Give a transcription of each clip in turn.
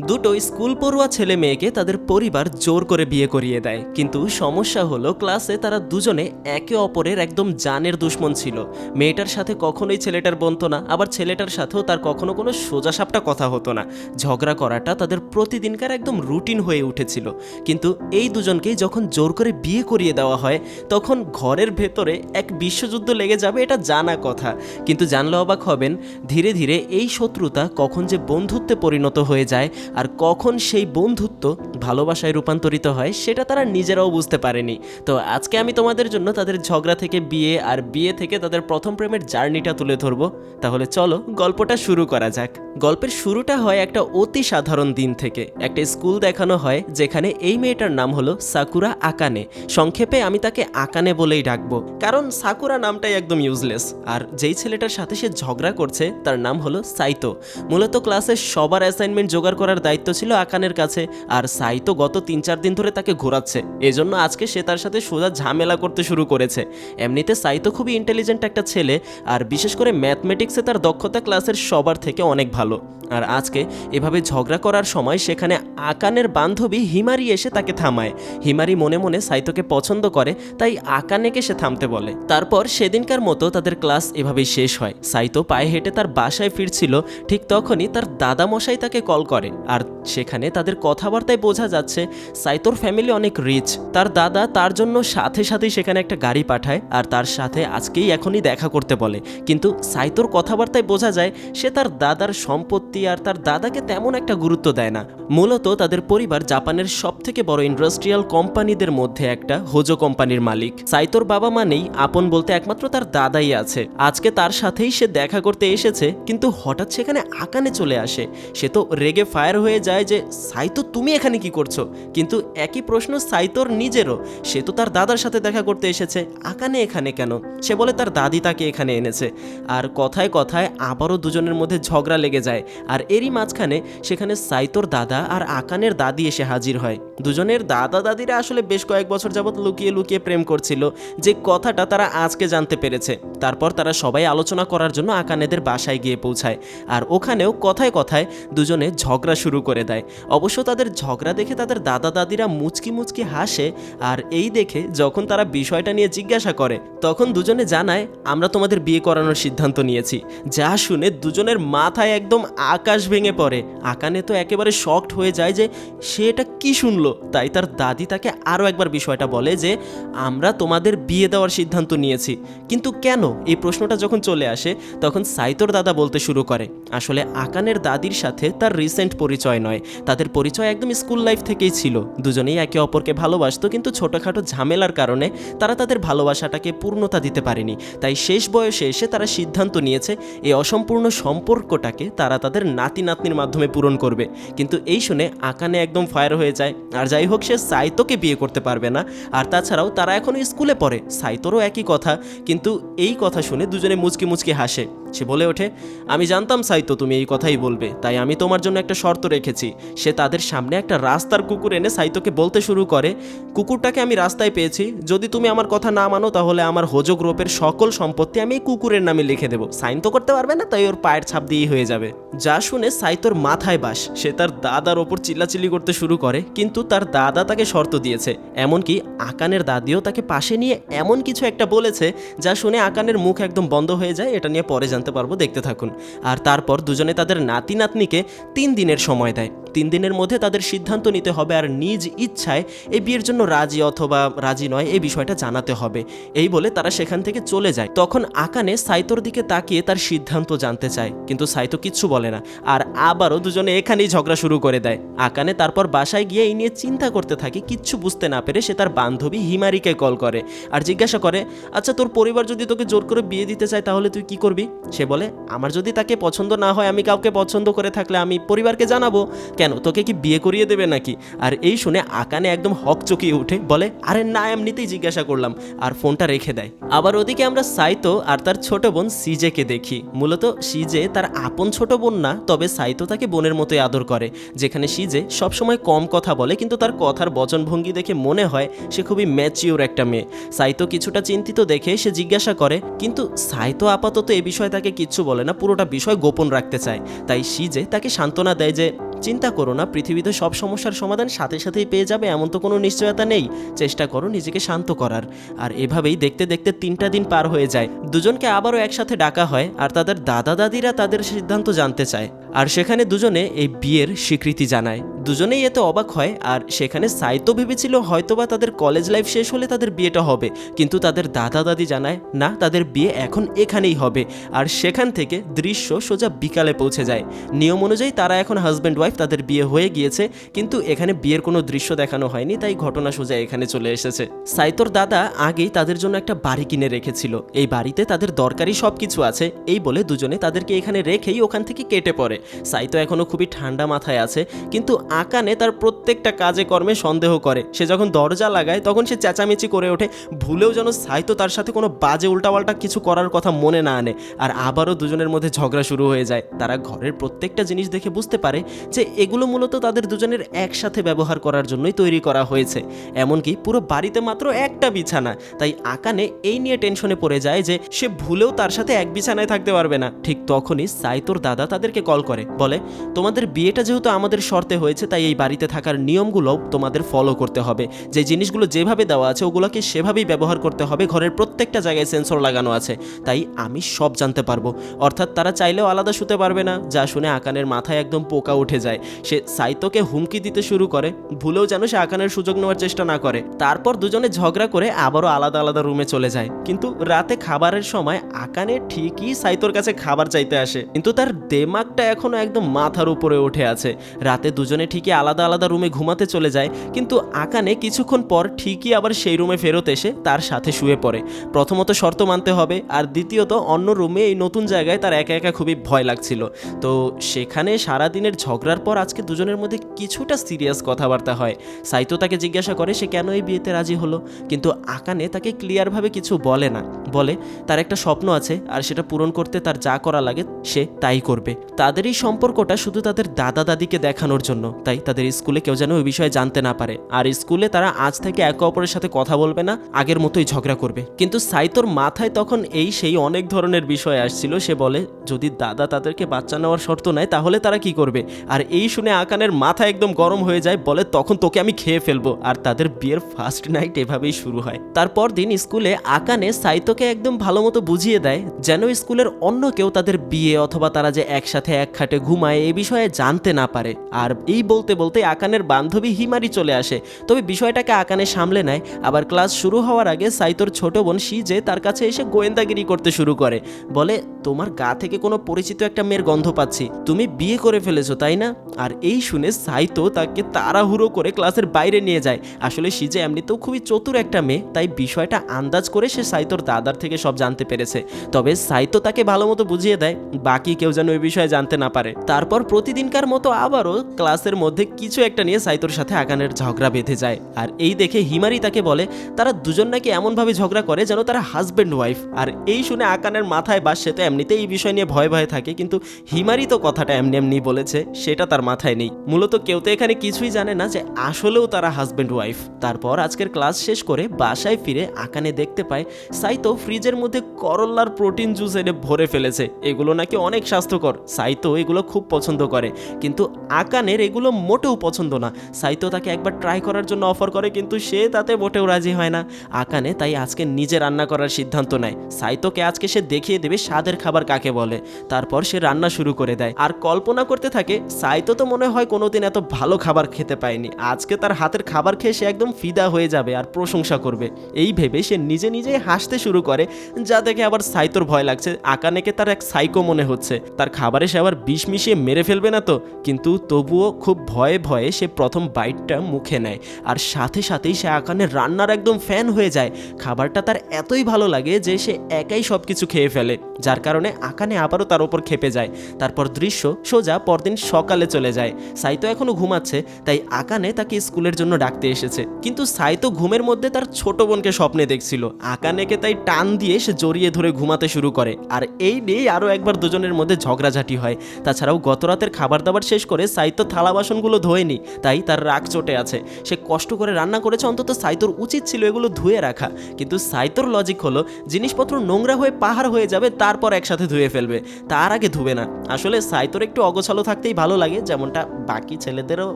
দুটো স্কুল পড়ুয়া ছেলে মেয়েকে তাদের পরিবার জোর করে বিয়ে করিয়ে দেয়। কিন্তু সমস্যা হলো, ক্লাসে তারা দুজনে একে অপরের একদম জানের দুশ্মন ছিল। মেয়েটার সাথে কখনোই ছেলেটার বনতো না, আবার ছেলেটার সাথেও তার কখনো কোনো সোজাসাপটা কথা হতো না। ঝগড়া করাটা তাদের প্রতিদিনকার একদম রুটিন হয়ে উঠেছিল। কিন্তু এই দুজনকেই যখন জোর করে বিয়ে করিয়ে দেওয়া হয়, তখন ঘরের ভেতরে এক বিশ্বযুদ্ধ লেগে যাবে এটা জানা কথা। কিন্তু জানলে অবাক হবেন, ধীরে ধীরে এই শত্রুতা কখন যে বন্ধুত্বে পরিণত হয়ে যায় আর কখন সেই বন্ধুত্ব ভালোবাসায় রূপান্তরিত হয় সেটা তারা নিজেরাও বুঝতে পারেনি। তো আজকে আমি তোমাদের জন্য তাদের ঝগড়া থেকে বিয়ে আর বিয়ে থেকে তাদের প্রথম প্রেমের জার্নিটা তুলে ধরবো। তাহলে চলো গল্পটা শুরু করা যাক। গল্পের শুরুটা হয় একটা অতি সাধারণ দিন থেকে। একটা স্কুল দেখানো হয় যেখানে এই মেয়েটার নাম হলো সাকুরা আকানে। সংক্ষেপে আমি তাকে আকানে বলেই ডাকবো, কারণ সাকুরা নামটাই একদম ইউজলেস আর যেই ছেলেটার সাথে সে ঝগড়া করছে তার নাম হলো সাইতো। মূলত ক্লাসের সবার অ্যাসাইনমেন্ট জোগাড় করার দায়িত্ব ছিল আকানের কাছে, আর সাইতো গত তিন চার দিন ধরে তাকে ঘোরাচ্ছে। এজন্য আজকে সে তার সাথে সোজা ঝামেলা করতে শুরু করেছে। এমনিতে সাইতো খুবই ইন্টেলিজেন্ট একটা ছেলে, আর বিশেষ করে ম্যাথমেটিক্সে তার দক্ষতা ক্লাসের সবার থেকে অনেক ভালো। আর আজকে এভাবে ঝগড়া করার সময় সেখানে আকানের বান্ধবী হিমারি এসে তাকে থামায়। হিমারি মনে মনে সাইতোকে পছন্দ করে, তাই আকানেকে সে থামতে বলে। তারপর সেদিনকার মতো তাদের ক্লাস এভাবেই শেষ হয়। সাইতো পায়ে হেঁটে তার বাসায় ফিরছিল, ঠিক তখনই তার দাদামশাই তাকে কল করে। আর সেখানে তাদের কথাবার্তায় বোঝা যাচ্ছে সাইতোর ফ্যামিলি অনেক রিচ তার দাদা তার জন্য সাথে সাথেই সেখানে একটা গাড়ি পাঠায় আর তার সাথে আজকেই এখনই দেখা করতে বলে। কিন্তু সাইতোর কথাবার্তায় বোঝা যায় সে তার দাদার সম্পত্তি আর তার দাদাকে তেমন একটা গুরুত্ব দেয় না। মূলত তাদের পরিবার জাপানের সব থেকে বড় ইন্ডাস্ট্রিয়াল কোম্পানিদের মধ্যে একটা, হোজো কোম্পানির মালিক। সাইতোর বাবা মানেই আপন বলতে একমাত্র তার দাদাই আছে। আজকে তার সাথেই সে দেখা করতে এসেছে, কিন্তু হঠাৎ সেখানে আকানে চলে আসে। সে তো রেগে ফায়ার হয়ে যায় যে, সাইতো, তুমি এখানে কি করছ? কিন্তু একই প্রশ্ন সাইতোর নিজেরও। সে তো তার দাদার সাথে দেখা করতে এসেছে। আকানে এখানে কেন? সে বলে তার দাদি তাকে এখানে এনেছে। আর কথায় কথায় আবারও দুজনের মধ্যে ঝগড়া লেগে যায়। আর এরই মাঝখানে সেখানে সাইতোর দাদা আর আকানের দাদি এসে হাজির হয়। দুজনের দাদা দাদিরা আসলে বেশ কয়েক বছর যাবৎ লুকিয়ে লুকিয়ে প্রেম করছিল। যে কথাটা তারা আজকে জানতে পেরেছে। তারপর তারা সবাই আলোচনা করার জন্য আকানেদের বাসায় গিয়ে পৌঁছায়। আর ওখানেও কথায় কথায় দুজনে ঝগড়া শুরু করে দেয়। অবশ্য তাদের ঝগড়া দেখে তাদের দাদা দাদিরা মুচকি মুচকি হাসে। আর এই দেখে যখন তারা বিষয়টা নিয়ে জিজ্ঞাসা করে, তখন দুজনে জানায়, আমরা তোমাদের বিয়ে করানোর সিদ্ধান্ত নিয়েছি। যা শুনে দুজনের মাথায় একদম আকাশ ভেঙে পড়ে। আকানে তো একেবারে শক্ট হয়ে যায় যে, সে এটা কি শুনলো? তাই তার দাদি তাকে আরও একবার বিষয়টা বলে যে, আমরা তোমাদের বিয়ে দেওয়ার সিদ্ধান্ত নিয়েছি। কিন্তু কেন? এই প্রশ্নটা যখন চলে আসে, তখন সাইতোর দাদা বলতে শুরু করে। আসলে আকানের দাদির সাথে তার রিসেন্ট পরিচয় নয়। তাদের পরিচয় একদম স্কুল লাইফ থেকেই ছিল। দুজনেই একে অপরকে ভালোবাসতো, কিন্তু ছোটোখাটো ঝামেলার কারণে তারা তাদের ভালোবাসাটাকে পূর্ণতা দিতে পারেনি। তাই শেষ বয়সে এসে তারা সিদ্ধান্ত নিয়েছে, এই অসম্পূর্ণ সম্পর্কটাকে তারা তাদের নাতি নাতনির মাধ্যমে পূরণ করবে। কিন্তু এই শুনে আকানে একদম ফায়ার হয়ে যায়। আর যাই হোক, সে সাইতোকে বিয়ে করতে পারবে না। আর তাছাড়াও তারা এখনও স্কুলে পড়ে। সাইতোরও একই কথা, কিন্তু এই কথা শুনে দুজনে মুচকি মুচকি হাসে। সে বলে ওঠে, আমি জানতাম সাইতো তুমি এই কথাই বলবে, তাই আমি তোমার জন্য একটা শর্ত রেখেছি। সে তাদের সামনে একটা রাস্তার কুকুর এনে সাইতোকে বলতে শুরু করে, কুকুরটাকে আমি রাস্তায় পেয়েছি, যদি তুমি আমার কথা না মানো, তাহলে আমার হোজো গ্রুপের সকল সম্পত্তি আমি এই কুকুরের নামে লিখে দেবো। সাইন তো করতে পারবে না, তাই ওর পায়ের ছাপ দিয়েই হয়ে যাবে। যা শুনে সাইতোর মাথায় বাস। সে তার দাদার ওপর চিল্লাচিল্লি করতে শুরু করে, কিন্তু তার দাদা তাকে শর্ত দিয়েছে, এমনকি আকানের দাদিও তাকে পাশে নিয়ে এমন কিছু একটা বলেছে, যা শুনে আকানের মুখ একদম বন্ধ হয়ে যায়, এটা নিয়ে পরে জানতে পারব দেখতে থাকুন। আর তারপর দুজনে তাদের নাতি নাতনিকে তিন দিনের সময় দেয়। তিন দিনের মধ্যে তাদের সিদ্ধান্ত নিতে হবে আর নিজ ইচ্ছায় এই বিয়ের জন্য রাজি অথবা রাজি নয় এই বিষয়টা জানাতে হবে। এই বলে তারা সেখান থেকে চলে যায়। তখন আকানে সাইতোর দিকে তাকিয়ে তার সিদ্ধান্ত জানতে চায়, কিন্তু সাইতো কিচ্ছু বলে না আর আবারও দুজনে এখানেই ঝগড়া শুরু করে দেয়। আকানে তারপর বাসায় গিয়ে এই নিয়ে চিন্তা করতে থাকে, কিচ্ছু বুঝতে না পেরে সে তার বান্ধবী হিমারিকে কল করে আর জিজ্ঞাসা করে আচ্ছা তোর পরিবার যদি তোকে জোর করে বিয়ে দিতে চায় তাহলে তুই কি করবি? সে বলে, আমার যদি তাকে পছন্দ না হয়, আমি কাউকে পছন্দ করে থাকলে আমি পরিবারকে জানাব। কেন তোকে কি বিয়ে করিয়ে দেবে নাকি? আর এই শুনে আকানে একদম হক চকিয়ে উঠে, বলে, আরে না, এমনিতেই জিজ্ঞাসা করলাম, আর ফোনটা রেখে দেয়। আবার ওদিকে আমরা সাইতো আর তার ছোট বোন সিজেকে দেখি। মূলত সিজে তার আপন ছোট বোন না, তবে সাইতো তাকে বোনের মতোই আদর করে, যেখানে সিজে সবসময় কম কথা বলে, কিন্তু তার কথার বচনভঙ্গি দেখে মনে হয় সে খুবই ম্যাচিওর একটা মেয়ে। সাইতো কিছুটা চিন্তিত দেখে সে জিজ্ঞাসা করে, কিন্তু সাইতো আপাতত এ বিষয়ে তাকে কিচ্ছু বলে না, পুরোটা বিষয় গোপন রাখতে চায়। তাই সিজে তাকে সান্ত্বনা দেয় যে, চিন্তা করো না, পৃথিবীতে সব সমস্যার সমাধান সাথে সাথেই পেয়ে যাবে, এমন তো কোনো নিশ্চয়তা নেই। চেষ্টা করো নিজেকে শান্ত করার। আর এভাবেই দেখতে দেখতে তিনটা দিন পার হয়ে যায়। দুজনকে আবারও একসাথে ডাকা হয়, আর তাদের দাদা দাদিরা তাদের সিদ্ধান্ত জানতে চায়। আর সেখানে দুজনে এই বিয়ের স্বীকৃতি জানায়। দুজনেই এতে অবাক হয় আর সেখানে সাইতো ভেবেছিল হয়তোবা তাদের কলেজ লাইফ শেষ হলে তাদের বিয়েটা হবে। কিন্তু তাদের দাদা দাদি জানায়, না, তাদের বিয়ে এখন এখানেই হবে। আর সেখান থেকে দৃশ্য সোজা বিকালে পৌঁছে যায়। নিয়ম অনুযায়ী তারা এখন হাজব্যান্ড ওয়াইফ তাদের বিয়ে হয়ে গিয়েছে, কিন্তু এখানে বিয়ের কোনো দৃশ্য দেখানো হয়নি, তাই ঘটনা সোজা এখানে চলে এসেছে। সাইতোর দাদা আগেই তাদের জন্য একটা বাড়ি কিনে রেখেছিল। এই বাড়িতে তাদের দরকারি সব কিছু আছে, এই বলে দুজনে তাদেরকে এখানে রেখেই ওখান থেকে কেটে পড়ে। সাইতো এখনও খুবই ঠান্ডা মাথায় আছে, কিন্তু আকানে তার প্রত্যেকটা কাজে কর্মে সন্দেহ করে। সে যখন দরজা লাগায়, তখন সে চেঁচামেচি করে ওঠে, ভুলেও যেন সাইতো তার সাথে কোনো বাজে উল্টাপাল্টা কিছু করার কথা মনে না আনে। আর আবারও দুজনের মধ্যে ঝগড়া শুরু হয়ে যায়। তারা ঘরের প্রত্যেকটা জিনিস দেখে বুঝতে পারে যে এগুলো মূলত তাদের দুজনের একসাথে ব্যবহার করার জন্যই তৈরি করা হয়েছে। এমনকি পুরো বাড়িতে মাত্র একটা বিছানা। তাই আকানে এই নিয়ে টেনশনে পড়ে যায় যে সে ভুলেও তার সাথে এক বিছানায় থাকতে পারবে না। ঠিক তখনই সাইতোর দাদা তাদেরকে কল করে। বলে, তোমাদের বিয়েটা যেহেতু আমাদের শর্তে হয়েছে, তাই এই বাড়িতে থাকার নিয়মগুলো তোমাদের ফলো করতে হবে। যে জিনিসগুলো যেভাবে দেওয়া আছে, ওগুলোকে সেভাবেই ব্যবহার করতে হবে। ঘরের প্রত্যেকটা জায়গায় সেন্সর লাগানো আছে। তাই আমি সব জানতে পারব। অর্থাৎ তারা চাইলেও আলাদা শুতে পারবে না। যা শুনে আকানের মাথায় একদম পোকা উঠে যায়। সে সাইতোকে হুমকি দিতে শুরু করে। ভুলেও যেন সে আকানের সুযোগ নেওয়ার চেষ্টা না করে। তারপর দুজনে ঝগড়া করে আবারও আলাদা আলাদা রুমে চলে যায়। কিন্তু রাতে খাবারের সময় আকানে ঠিকই সাইতোর কাছে খাবার চাইতে আসে। কিন্তু তার দেমাগটা এখনও একদম মাথার উপরে উঠে আছে। রাতে দুজনে ঠিকই আলাদা আলাদা রুমে ঘুমাতে চলে যায়, কিন্তু আকানে কিছুক্ষণ পর ঠিকই আবার সেই রুমে ফেরত এসে তার সাথে শুয়ে পড়ে। প্রথমত শর্ত মানতে হবে, আর দ্বিতীয়ত অন্য রুমে এই নতুন জায়গায় তার একা একা খুবই ভয় লাগছিল। তো সেখানে সারাদিনের ঝগড়ার পর আজকে দুজনের মধ্যে কিছুটা সিরিয়াস কথাবার্তা হয়। সাইতো তাকে জিজ্ঞাসা করে, সে কেন এই বিয়েতে রাজি হলো? কিন্তু আকানে তাকে ক্লিয়ারভাবে কিছু বলে না। বলে, তার একটা স্বপ্ন আছে, আর সেটা পূরণ করতে তার যা করা লাগে, সে তাই করবে। তাদের এই সম্পর্কটা শুধু তাদের দাদা দাদিকে দেখানোর জন্য, তাই তাদের স্কুলে কেউ যেন ওই বিষয়ে জানতে না পারে। আর স্কুলে তারা আজ থেকে একে অপরের সাথে কথা বলবে না, আগের মতোই ঝগড়া করবে। কিন্তু সাইতোর মাথায় তখন এই সেই অনেক ধরনের বিষয় আসছিল, সে বলে, যদি দাদা তাদেরকে বাচ্চা নেওয়ার শর্ত নেয়, তাহলে তারা কি করবে? আর এই শুনে আকানের মাথা একদম গরম হয়ে যায়, বলে, তখন তোকে আমি খেয়ে ফেলব। আর তাদের বিয়ের ফার্স্ট নাইট এভাবেই শুরু হয়। তারপর দিন স্কুলে আকানে সাইতোকে একদম ভালো মতো বুঝিয়ে দেয় যেন স্কুলের অন্য কেউ তাদের বিয়ে অথবা তারা যে একসাথে এক খাটে ঘুমায় এ বিষয়ে জানতে না পারে। আর এই বলতে বলতে আকানের বান্ধবী হিমারি চলে আসে। তবে বিষয়টাকে আকানে সামলে নেয়। আবার ক্লাস শুরু হওয়ার আগে সাইতোর ছোট বোন শিজে তার কাছে এসে গোয়েন্দাগিরি করতে শুরু করে। বলে, তোমার গা থেকে কোনো পরিচিত একটা মেয়ের গন্ধ পাচ্ছি। তুমি বিয়ে করে ফেলেছো, তাই না? আর এই শুনে সাইতো তাকে তাড়াহুড়ো করে ক্লাসের বাইরে নিয়ে যায়। আসলে শিজে এমনিতেও খুবই চতুর একটা মেয়ে, তাই বিষয়টা আন্দাজ করে সে সাইতোর দাদার থেকে সব জানতে পেরেছে। তবে সাইতো তাকে ভালো মতো বুঝিয়ে দেয়, বাকি কেউ যেন ওই বিষয়ে জানতে না পারে। তারপর প্রতিদিনকার মতো আবারও ক্লাসের মধ্যে কিছু একটা নিয়ে সাইতোর সাথে আকানের ঝগড়া বেঁধে যায়। আর এই দেখে হিমারি তাকে বলে, তারা দুজন নাকি এমনভাবে ঝগড়া করে যেন তারা হাজব্যান্ড ওয়াইফ আর এই শুনে আকানের মাথায় বাস, সে তো এমনিতেই এই বিষয় নিয়ে ভয় ভয়ে থাকে, কিন্তু হিমারি তো কথাটা এমনি এমনি বলেছে, সেটা তার মাথায় নেই। মূলত কেউ তো এখানে কিছুই জানে না যে আসলেও তারা হাজব্যান্ড ওয়াইফ তারপর আজকের ক্লাস শেষ করে বাসায় ফিরে আকানে দেখতে পায় সাইতো ফ্রিজের মধ্যে করল্লার প্রোটিন জুস এনে ভরে ফেলেছে। এগুলো নাকি অনেক স্বাস্থ্যকর। সাইতো এগুলো খুব পছন্দ করে। কিন্তু আকানের এগুলো মোটেও পছন্দ না। সাইতো তাকে একবার ট্রাই করার জন্য অফার করে, কিন্তু সে তাতে মোটেও রাজি হয় না। আকানে তাই আজকে নিজে রান্না করার সিদ্ধান্ত নেয়। সাইতোকে আজকে সে দেখিয়ে দেবে স্বাদের খাবার কাকে বলে। তারপর সে রান্না শুরু করে দেয়। আর কল্পনা করতে থাকে, সাইতো তো মনে হয় কোনোদিন এত ভালো খাবার খেতে পায়নি। আজকে তার হাতের খাবার খেয়ে সে একদম ফিদা হয়ে যাবে আর প্রশংসা করবে। এই ভেবে সে নিজে নিজেই হাসতে শুরু করে, যা দেখে আবার সাইতোর ভয় লাগছে। আকানেকে তার এক সাইকো মনে হচ্ছে। তার খাবারে সে আবার বিষ মিশিয়ে মেরে ফেলবে না তো? কিন্তু তবুও খুব ভয়ে ভয়ে সে প্রথম বাইটটা মুখে নেয়। আর সাথে সাথেই সে আকানের রান্নার একদম ফ্যান হয়ে যায়। খাবারটা তার এতই ভালো লাগে যে সে একাই সব কিছু খেয়ে ফেলে। যার কারণে আকানে আবারও তার উপর খেপে যায়। তারপর দৃশ্য সোজা পরদিন সকালে চলে যায়। সাইতো এখনও ঘুমাচ্ছে, তাই আকানে তাকে স্কুলের জন্য ডাকতে এসেছে। কিন্তু সাইতো ঘুমের মধ্যে তার ছোট বোনকে স্বপ্নে দেখছিল। আকানেকে তাই কান দিয়ে সে জড়িয়ে ধরে ঘুমাতে শুরু করে। আর এই নিয়েই আরও একবার দুজনের মধ্যে ঝগড়াঝাটি হয়। তাছাড়াও গত রাতের খাবার দাবার শেষ করে সাইতো থালা বাসনগুলো ধোয়নি, তাই তার রাগ চটে আছে। সে কষ্ট করে রান্না করেছে, অন্তত সাইতোর উচিত ছিল এগুলো ধুয়ে রাখা। কিন্তু সাইতোর লজিক হলো, জিনিসপত্র নোংরা হয়ে পাহাড় হয়ে যাবে, তারপর একসাথে ধুয়ে ফেলবে। তার আগে ধুবে না। আসলে সাইতোর একটু অগোছালো থাকতেই ভালো লাগে, যেমনটা বাকি ছেলেদেরও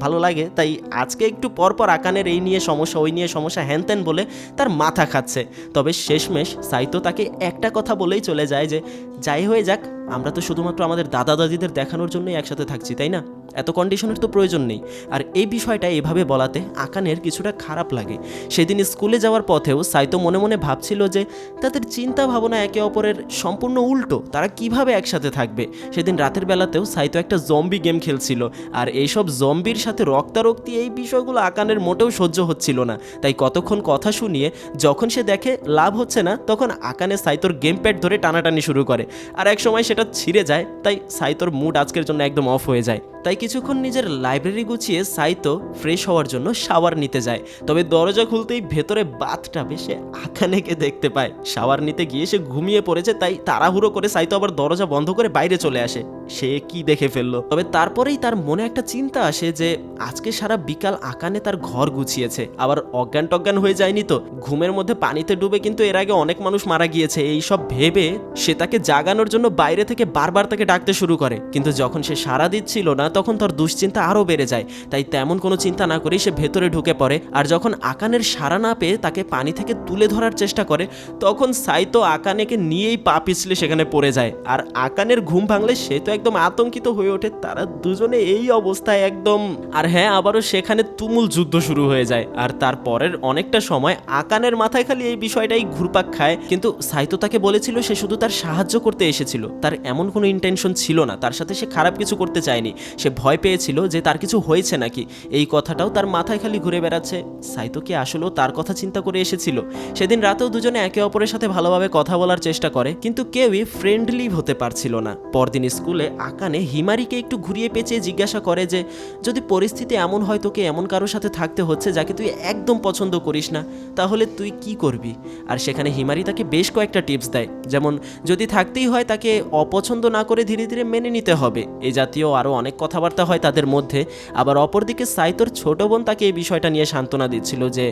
ভালো লাগে। তাই আজকে একটু পরপর আকানের এই নিয়ে সমস্যা, ওই নিয়ে সমস্যা, হ্যান ত্যান বলে তার মাথা খাচ্ছে। তবে শেষমেশ সাইতো তাকে একটা কথা বলেই চলে যায় যে যাই হয়ে যাক আমরা তো শুধুমাত্র আমাদের দাদা দাদিদের দেখানোর জন্যই একসাথে থাকছি, তাই না? এত কন্ডিশনের তো প্রয়োজন নেই। আর এই বিষয়টা এভাবে বলাতে আকানের কিছুটা খারাপ লাগে। সেদিন স্কুলে যাওয়ার পথেও সাইতো মনে মনে ভাবছিল যে, তাদের চিন্তা ভাবনা একে অপরের সম্পূর্ণ উল্টো, তারা কীভাবে একসাথে থাকবে? সেদিন রাতের বেলাতেও সাইতো একটা জম্বি গেম খেলছিল। আর এইসব জম্বির সাথে রক্তারক্তি এই বিষয়গুলো আকানের মোটেও সহ্য হচ্ছিল না। তাই কতক্ষণ কথা শুনিয়ে যখন সে দেখে লাভ হচ্ছে না, তখন আকানে সাইতোর গেম প্যাড ধরে টানাটানি শুরু করে। আর এক সময় সেটা ছিঁড়ে যায় তাই সাইতোর মুড আজকের জন্য একদম অফ হয়ে যায়। তাই কিছুক্ষণ নিজের লাইব্রেরি গুছিয়ে সাইতো ফ্রেশ হওয়ার জন্য শাওয়ার নিতে যায়। তবে দরজা খুলতেই ভেতরে বাথটাবে সে আকানেকে দেখতে পায়। শাওয়ার নিতে গিয়ে সে ঘুমিয়ে পড়েছে, তাই তাড়াহুড়ো করে সাইতো আবার দরজা বন্ধ করে বাইরে চলে আসে। সে কি দেখে ফেলল? তবে তারপরেই তার মনে একটা চিন্তা আসে যে, আজকে সারা বিকাল আকানে তার ঘর গুছিয়েছে। আবার অজ্ঞান টজ্ঞান হয়ে যায়নি তো? ঘুমের মধ্যে পানিতে ডুবে কিন্তু এর আগে অনেক মানুষ মারা গিয়েছে। এই সব ভেবে সে তাকে জাগানোর জন্য বাইরে থেকে বারবার তাকে ডাকতে শুরু করে। কিন্তু যখন সে সাড়া দিচ্ছিল না তখন তার দুশ্চিন্তা আরও বেড়ে যায়। তাই তেমন কোনো চিন্তা না করেই সে ভেতরে ঢুকে পড়ে আর যখন আকানের সাড়া না পেয়ে তাকে পানি থেকে তুলে ধরার চেষ্টা করে, তখন সাইতো আকানেকে নিয়েই পা পিছলে সেখানে পড়ে যায়। আর আকানের ঘুম ভাঙলে সে তো একদম আতঙ্কিত হয়ে ওঠে, তারা দুজনে এই অবস্থায় একদম আর হ্যাঁ আবারও সেখানে তুমুল যুদ্ধ শুরু হয়ে যায়। আর তারপরের অনেকটা সময় আকানের মাথায় খালি এই বিষয়টাই ঘুরপাক খায়। কিন্তু সাইতো তাকে বলেছিল সে শুধু তার সাহায্য করতে এসেছিল। তার এমন কোনো ইন্টেনশন ছিল না। তার সাথে সে খারাপ কিছু করতে চায়নি। সে ভয় পেয়েছিল যে তার কিছু হয়েছে নাকি। এই কথাটাও তার মাথায় খালি ঘুরে বেড়াচ্ছে। সাইতো কি আসলেও তার কথা চিন্তা করে এসেছিল? সেদিন রাতেও দুজনে একে অপরের সাথে ভালোভাবে কথা বলার চেষ্টা করে, কিন্তু কেউই ফ্রেন্ডলি হতে পারছিল না। পরদিন স্কুলে আকানে হিমারিকে একটু ঘুরিয়ে পেঁচিয়ে জিজ্ঞাসা করে যে, যদি পরিস্থিতি এমন হয় তোকে এমন কারোর সাথে থাকতে হচ্ছে যাকে তুই একদম পছন্দ করিস না, তাহলে তুই কি করবি? আর সেখানে হিমারি তাকে বেশ কয়েকটা টিপস দেয়। যেমন, যদি থাকতেই হয় তাকে অপছন্দ না করে ধীরে ধীরে মেনে নিতে হবে। এই জাতীয় আরও অনেক কথাবার্তা হয় তাদের মধ্যে। আবার অপরদিকে সাইতোর ছোট বোন তাকে এই বিষয়টা নিয়ে সান্ত্বনা দিচ্ছিল যে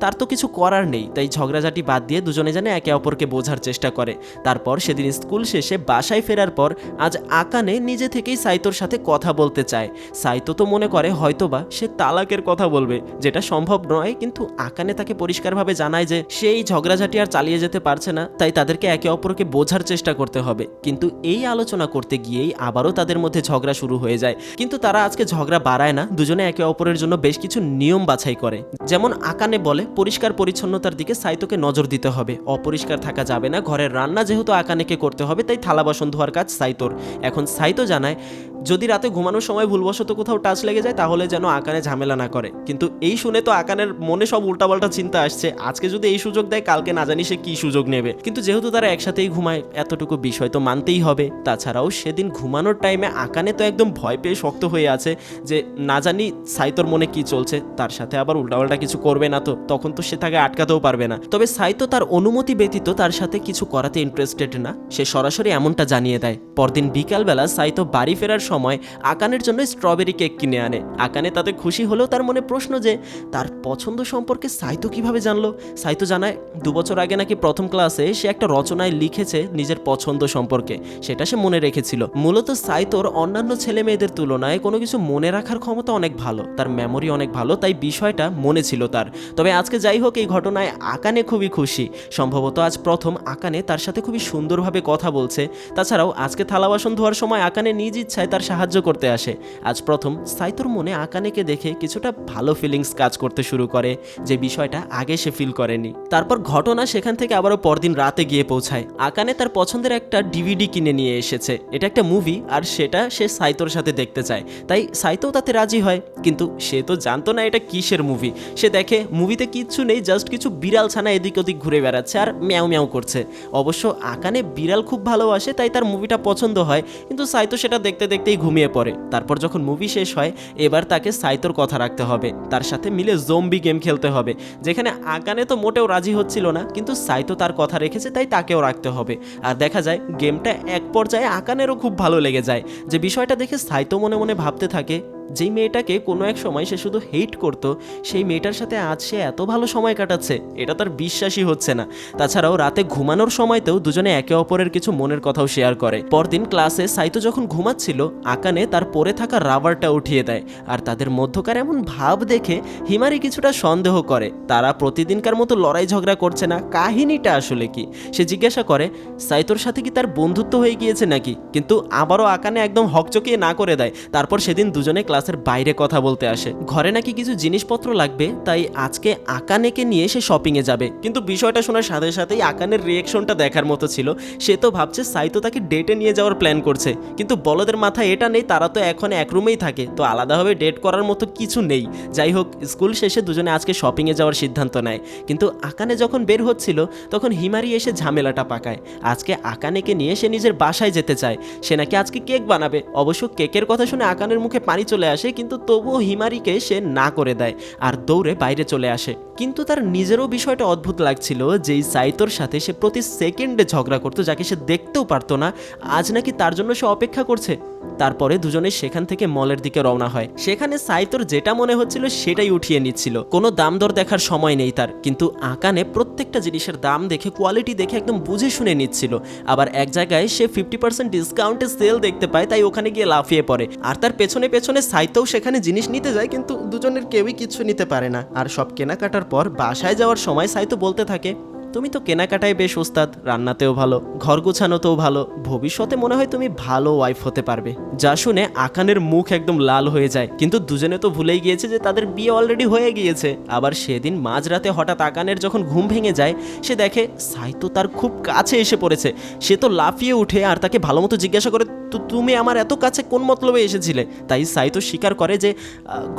তার তো কিছু করার নেই, তাই ঝগড়াঝাটি বাদ দিয়ে দুজনে জানে একে অপরকে বোঝার চেষ্টা করে। তারপর সেদিন স্কুল শেষে বাসায় ফেরার পর আজ আকানে নিজে থেকেই সাইতোর সাথে কথা বলতে চায়। সাইতো তো মনে করে হয়তোবা সে তালাকের কথা বলবে, যেটা সম্ভব নয়, কিন্তু আকানে তাকে পরিষ্কারভাবে জানায় যে সে এই ঝগড়াঝাটি আর চালিয়ে যেতে পারছে না, তাই তাদেরকে একে অপরকে বোঝার চেষ্টা করতে হবে। কিন্তু এই আলোচনা করতে গিয়েই আবারও তাদের মধ্যে ঝগড়া শুরু হয়ে যায়। কিন্তু তারা আজকে ঝগড়া বাড়ায় না, দুজনে একে অপরের জন্য বেশ কিছু নিয়ম বাছাই করে। যেমন আকানে বলে পরিষ্কার পরিচ্ছন্নতার দিকে সাইতোকে নজর দিতে হবে। অপরিষ্কার থাকা যাবে না, ঘরের রান্না যেহেতু আকানেকে করতে হবে, তাই থালা বাসন ধোয়ার কাজ সাইতোর। এখন সাইতো জানায়, যদি রাতে ঘুমানোর সময় ভুলবশত কোথাও টাচ লেগে যায়, তাহলে যেন আকানে ঝামেলা না করে। কিন্তু এই শুনে তো আকানের মনে সব উল্টাপাল্টা চিন্তা আসছে। আজকে যদি এই সুযোগ দেয়, কালকে না জানি সে কী সুযোগ নেবে। কিন্তু যেহেতু তারা একসাথেই ঘুমায়, এতটুকু বিষয় তো মানতেই হবে। তাছাড়াও সেদিন ঘুমানোর টাইমে আকানে তো একদম ভয় পেয়ে শক্ত হয়ে আছে যে, না জানি সাইতোর মনে কি চলছে, তার সাথে আবার উল্টাপাল্টা কিছু করবে না তো। তখন তো সে তাকে আটকাতেও পারবে না। তবে সাইতো তার অনুমতি ব্যতীত তার সাথে কিছু করাতে ইন্টারেস্টেড না। সে সরাসরি এমনটা জানিয়ে দেয়। পরদিন বিকালবেলা সাইতো বাড়ি ফেরার সময় আকানের জন্য স্ট্রবেরি কেক কিনে আনে। আকানে তাতে খুশি হলেও তার মনে প্রশ্ন যে, তার পছন্দ সম্পর্কে সাইতো কীভাবে জানলো? সাইতো জানায়, দু বছর আগে নাকি প্রথম ক্লাসে সে একটা রচনায় লিখেছে নিজের পছন্দ সম্পর্কে। সেটা সে মনে রেখেছিল। মূলত সাইতোর অন্যান্য ছেলে মেয়েদের তুলনায় কোনো কিছু মনে রাখার ক্ষমতা অনেক ভালো। তার মেমোরি অনেক ভালো, তাই বিষয়টা মনে ছিল তার। তবে আজকে যাই হোক, এই ঘটনায় আকানে খুবই খুশি। সম্ভবত আজ প্রথম আকানে তার সাথে খুবই সুন্দরভাবে কথা বলছে। তাছাড়াও আজকে থালা বাসন ধোয়ার সময় আকানে নিজ ইচ্ছায় তার সাহায্য করতে আসে। আজ প্রথম সাইতোর মনে আকানেকে দেখে কিছুটা ভালো ফিলিংস কাজ করতে শুরু করে, যে বিষয়টা আগে সে ফিল করেনি। তারপর ঘটনা সেখান থেকে আবারও পরদিন রাতে গিয়ে পৌঁছায়। আকানে তার পছন্দের একটা ডিভিডি কিনে নিয়ে এসেছে। এটা একটা মুভি আর সেটা সে সাইতোর সাথে দেখতে চায়। তাই সাইতো তাতে রাজি হয়, কিন্তু সে তো জানতো না এটা কিসের মুভি সে দেখে মুভিতে কিচ্ছু নেই জাস্ট কিছু বিড়াল ছানা এদিক ওদিক ঘুরে বেড়াচ্ছে আর ম্যাও ম্যাও করছে। অবশ্য আকানে বিড়াল খুব ভালোবাসে তাই তার মুভিটা পছন্দ হয়, কিন্তু সাইতো সেটা দেখতে দেখতেই ঘুমিয়ে পড়ে। তারপর যখন মুভি শেষ হয়, এবার তাকে সাইতোর কথা রাখতে হবে। তার সাথে মিলে জম্বি গেম খেলতে হবে, যেখানে আকানে তো মোটেও রাজি হচ্ছিল না, কিন্তু সাইতো তার কথা রেখেছে, তাই তাকেও রাখতে হবে। আর দেখা যায় গেমটা এক পর্যায়ে আকানেরও খুব ভালো লেগে যায়। যে বিষয়টা দেখে সাইতো মনে মনে ভাবতে থাকে যেই মেয়েটাকে কোনো এক সময় সে শুধু হেট করতো, সেই মেয়েটার সাথে আজ সে এত ভালো সময় কাটাচ্ছে, এটা তার বিশ্বাসই হচ্ছে না। তাছাড়াও রাতে ঘুমানোর সময়তেও দুজনে একে অপরের কিছু মনের কথাও শেয়ার করে। পরদিন ক্লাসে সাইতো যখন ঘুমাচ্ছিল, আকানে তার পরে থাকা রাবারটা উঠিয়ে দেয় আর তাদের মধ্যকার এমন ভাব দেখে হিমারি কিছুটা সন্দেহ করে। তারা প্রতিদিনকার মতো লড়াই ঝগড়া করছে না, কাহিনীটা আসলে কি? সে জিজ্ঞাসা করে, সাইতোর সাথে কি তার বন্ধুত্ব হয়ে গিয়েছে নাকি? কিন্তু আবারও আকানে একদম হকচকিয়ে না করে দেয়। তারপর সেদিন দুজনে ক্লাসের বাইরে কথা বলতে আসে। ঘরে নাকি কিছু জিনিসপত্র লাগবে, তাই আজকে আকানেকে নিয়ে সে শপিংয়ে যাবে। কিন্তু বিষয়টা শোনার সাথে সাথেই আকানের রিয়েকশনটা দেখার মতো ছিল। সে তো ভাবছে সাইতো তাকে ডেটে নিয়ে যাওয়ার প্ল্যান করছে। কিন্তু বলদের মাথায় এটা নেই, তারা তো এখন এক রুমেই থাকে। তো আলাদাভাবে ডেট করার মতো কিছু নেই। যাই হোক স্কুল শেষে দুজনে আজকে শপিংয়ে যাওয়ার সিদ্ধান্ত নেয়। কিন্তু আকানে যখন বের হচ্ছিল, তখন হিমারি এসে ঝামেলাটা পাকায়। আজকে আকানেকে নিয়ে সে নিজের বাসায় যেতে চায়। সে নাকি আজকে কেক বানাবে। অবশ্য কেকের কথা শুনে আকানের মুখে পানি চলে আসে, কিন্তু তবুও হিমারিকে সে না করে দেয় আর দৌড়ে বাইরে চলে আসে। কিন্তু তার নিজেরও বিষয়টা অদ্ভুত লাগছিল যেই সাইতোর সাথে সে প্রতি সেকেন্ডে ঝগড়া করতো, যাকে সে দেখতেও পারতো না। আজ নাকি তার জন্য সে অপেক্ষা করছে। তারপরে দুজনে সেখান থেকে মলের দিকে রওনা হয়। সেখানে সাইতোর যেটা মনে হচ্ছিল সেটাই উঠিয়ে নিচ্ছিল। কোনো দাম দর দেখার সময় নেই তার। কিন্তু আকানে প্রত্যেকটা জিনিসের দাম দেখে কোয়ালিটি দেখে একদম বুঝে শুনে নিচ্ছিল। আবার এক জায়গায় সে ফিফটি পার্সেন্ট ডিসকাউন্টে সেল দেখতে পায়, তাই ওখানে গিয়ে লাফিয়ে পড়ে। আর তার পেছনে পেছনে সাইতোও সেখানে জিনিস নিতে যায়, কিন্তু দুজনের কেউই কিছু নিতে পারে না। আর সব কেনাকাটার পর বাসায় যাওয়ার সময় সাইতো বলতে থাকে তুমি তো কেনাকাটায় বেশ ওস্তাদ, রান্নাতেও ভালো, ঘর গোছানোতেও ভালো, ভবিষ্যতে মনে হয় তুমি ভালো ওয়াইফ হতে পারবে। যা শুনে আকানের মুখ একদম লাল হয়ে যায়, কিন্তু দুজনে তো ভুলেই গিয়েছে যে তাদের বিয়ে অলরেডি হয়ে গিয়েছে। আবার সেদিন মাঝরাতে হঠাৎ আকানের যখন ঘুম ভেঙে যায়, সে দেখে সাইতো তার খুব কাছে এসে পড়েছে। সে তো লাফিয়ে উঠে আর তাকে ভালো মতো জিজ্ঞাসা করে তো তুমি আমার এত কাছে কোন মতলবে এসেছিলে? তাই সাইতো স্বীকার করে যে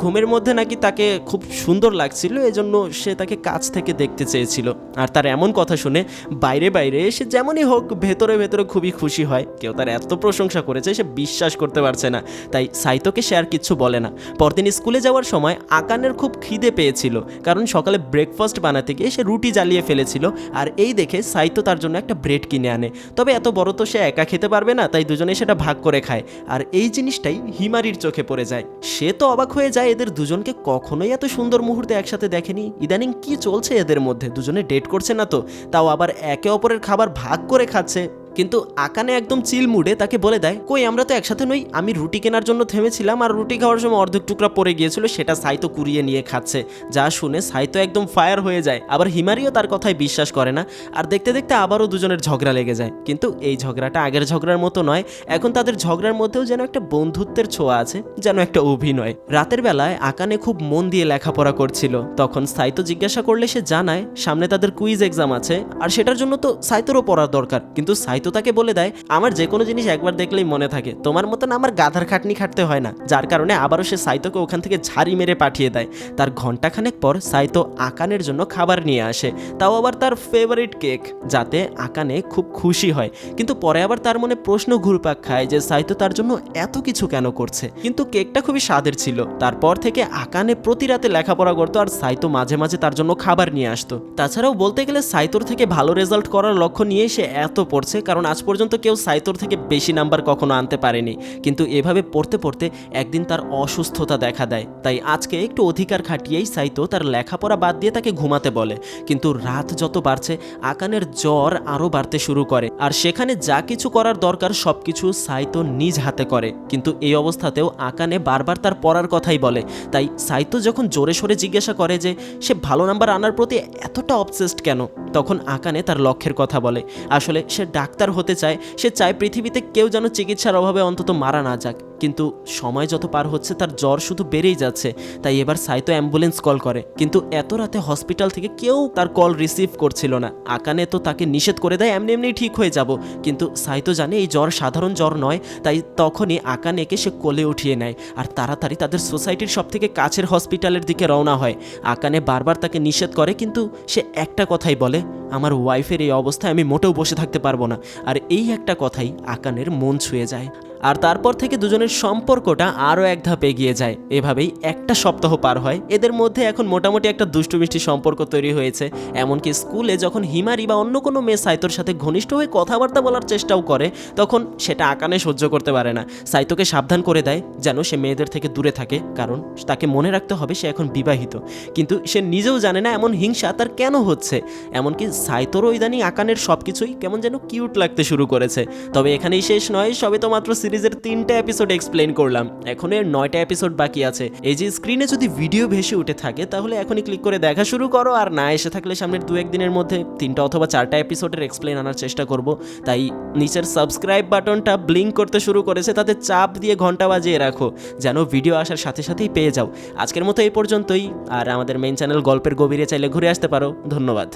ঘুমের মধ্যে নাকি তাকে খুব সুন্দর লাগছিল, এজন্য সে তাকে কাছ থেকে দেখতে চেয়েছিল। আর তার এমন কথা শুনে বাইরে বাইরে সে যেমনই হোক ভেতরে ভেতরে খুবই খুশি হয়। কেউ তার এত প্রশংসা করেছে সে বিশ্বাস করতে পারছে না। তাই সাইতোকে সে আর কিচ্ছু বলে না। পরদিন স্কুলে যাওয়ার সময় আকানের খুব খিদে পেয়েছিল, কারণ সকালে ব্রেকফাস্ট বানাতে গিয়ে সে রুটি জ্বালিয়ে ফেলেছিল। আর এই দেখে সাইতো তার জন্য একটা ব্রেড কিনে আনে। তবে এত বড় তো সে একা খেতে পারবে না, তাই দুজনে সেটা ভাগ করে খায়, আর এই জিনিসটাই হিমারির চোখে পড়ে যায়। সে তো অবাক হয়ে যায় এদের দুজনকে কখনোই এত সুন্দর মুহূর্তে একসাথে দেখেনি। ইদানিং কি চলছে এদের মধ্যে? দুজনে ডেট করছে না তো? তাও আবার একে অপরের খাবার ভাগ করে খাচ্ছে। কিন্তু আকানে একদম চিল মুডে তাকে বলে দেয়, কই, আমরা তো একসাথে নই, আমি রুটি কেনার জন্য থেমেছিলাম আর রুটি খাওয়ার সময় অর্ধেক টুকরা পড়ে গিয়েছিল, সেটা সাইতো কুড়িয়ে নিয়ে খাচ্ছে। যা শুনে সাইতো একদম ফায়ার হয়ে যায়, আবার হিমারিও তার কথায় বিশ্বাস করে না, আর দেখতে দেখতে আবারও দুজনের ঝগড়া লেগে যায়। কিন্তু এই ঝগড়াটা আগের ঝগড়ার মতো নয়, এখন তাদের ঝগড়ার মধ্যেও যেন একটা বন্ধুত্বের ছোঁয়া আছে, যেন একটা অভিনয়। রাতের বেলায় আকানে খুব মন দিয়ে লেখাপড়া করছিল, তখন সাইতো জিজ্ঞাসা করলে সে জানায়, সামনে তাদের কুইজ এক্সাম আছে, আর সেটার জন্য তো সাইতোরও পড়ার দরকার। কিন্তু সাইতো তাকে বলে দেয়, আমার যে কোনো জিনিস একবার দেখলেই মনে থাকে। তোমার মতন আমার গাধার খাটনি খাটতে হয় না। যার কারণে আবারও সে সাইতোকে ওখান থেকে ঝাড়ি মেরে পাঠিয়ে দেয়। তার ঘন্টাখানেক পর সাইতো আকানের জন্য খাবার নিয়ে আসে। তাও আবার তার ফেভারিট কেক যাতে আকানে খুব খুশি হয়। কিন্তু পরে আবার তার মনে প্রশ্ন ঘুরপাক খায় যে সাইতো তার জন্য এত কিছু কেন করছে? কিন্তু কেকটা খুবই স্বাদের ছিল। তারপর থেকে আকানে প্রতি রাতে লেখাপড়া করতো আর সাইতো মাঝে মাঝে তার জন্য খাবার নিয়ে আসতো। তাছাড়াও বলতে গেলে সাইতোর থেকে ভালো রেজাল্ট করার লক্ষ্য নিয়ে সে এত পড়ছে, কারণ আজ পর্যন্ত কেউ সাইতোর থেকে বেশি নাম্বার কখনো আনতে পারেনি। কিন্তু এভাবে পড়তে পড়তে একদিন তার অসুস্থতা দেখা দেয়। তাই আজকে একটু অধিকার খাটিয়েই সাইতো তার লেখাপড়া বাদ দিয়ে তাকে ঘুমাতে বলে। কিন্তু রাত যত বাড়ছে, আকানের জ্বর আরও বাড়তে শুরু করে। আর সেখানে যা কিছু করার দরকার সব কিছু সাইতো নিজ হাতে করে। কিন্তু এই অবস্থাতেও আকানে বারবার তার পড়ার কথাই বলে। তাই সাইতো যখন জোরে সোরে জিজ্ঞাসা করে যে, সে ভালো নাম্বার আনার প্রতি এতটা অবসেসড কেন? তখন আকানে তার লক্ষ্যের কথা বলে। আসলে সে ডাক্তার হতে চায় সে চায় পৃথিবীতে কেউ যেন চিকিৎসার অভাবে অন্তত মারা না যাক। কিন্তু সময় যত পার হচ্ছে, তার জ্বর শুধু বেড়েই যাচ্ছে। তাই এবার সাইতো অ্যাম্বুলেন্স কল করে। কিন্তু এত রাতে হসপিটাল থেকে কেউ তার কল রিসিভ করছিল না। আকানে তো তাকে নিষেধ করে দেয়, এমনি এমনি ঠিক হয়ে যাব। কিন্তু সাইতো জানে এই জ্বর সাধারণ জ্বর নয়, তাই তখনই আকানেকে সে কোলে উঠিয়ে নেয় আর তাড়াতাড়ি তাদের সোসাইটির সব থেকে কাছের হসপিটালের দিকে রওনা হয়। আকানে বারবার তাকে নিষেধ করে, কিন্তু সে একটা কথাই বলে, আমার ওয়াইফের এই অবস্থায় আমি মোটেও বসে থাকতে পারব না। আর এই একটা কথাই আকানের মন ছুঁয়ে যায়। আর তারপর থেকে দুজনের সম্পর্কটা আরও এক ধাপ এগিয়ে যায়। এভাবেই একটা সপ্তাহ পার হয়। এদের মধ্যে এখন মোটামুটি একটা দুষ্টু মিষ্টি সম্পর্ক তৈরি হয়েছে। এমনকি স্কুলে যখন হিমারি বা অন্য কোনো মেয়ে সাইতোর সাথে ঘনিষ্ঠ হয়ে কথাবার্তা বলার চেষ্টাও করে, তখন সেটা আকানে সহ্য করতে পারে না। সাইতোকে সাবধান করে দেয় যেন সে মেয়েদের থেকে দূরে থাকে, কারণ তাকে মনে রাখতে হবে সে এখন বিবাহিত। কিন্তু সে নিজেও জানে না এমন হিংসা তার কেন হচ্ছে। এমনকি সাইতোরও ইদানিং আকানের সব কিছুই কেমন যেন কিউট লাগতে শুরু করেছে। তবে এখানেই শেষ নয়, সবে তো মাত্র সিরিজের তিনটা এপিসোড এক্সপ্লেন করলাম। এখন এর নয়টা এপিসোড বাকি আছে। এই যে স্ক্রিনে যদি ভিডিও ভেসে উঠে থাকে, তাহলে এখনই ক্লিক করে দেখা শুরু করো আর না এসে থাকলে সামনের দু একদিনের মধ্যে তিনটা অথবা চারটা এপিসোডের এক্সপ্লেন আনার চেষ্টা করব। তাই নিচের সাবস্ক্রাইব বাটনটা ব্লিঙ্ক করতে শুরু করেছে, তাতে চাপ দিয়ে ঘণ্টা বাজিয়ে রাখো, যেন ভিডিও আসার সাথে সাথেই পেয়ে যাও। আজকের মতো এই পর্যন্তই, আর আমাদের মেন চ্যানেল গল্পের গভীরে চাইলে ঘুরে আসতে পারো। ধন্যবাদ।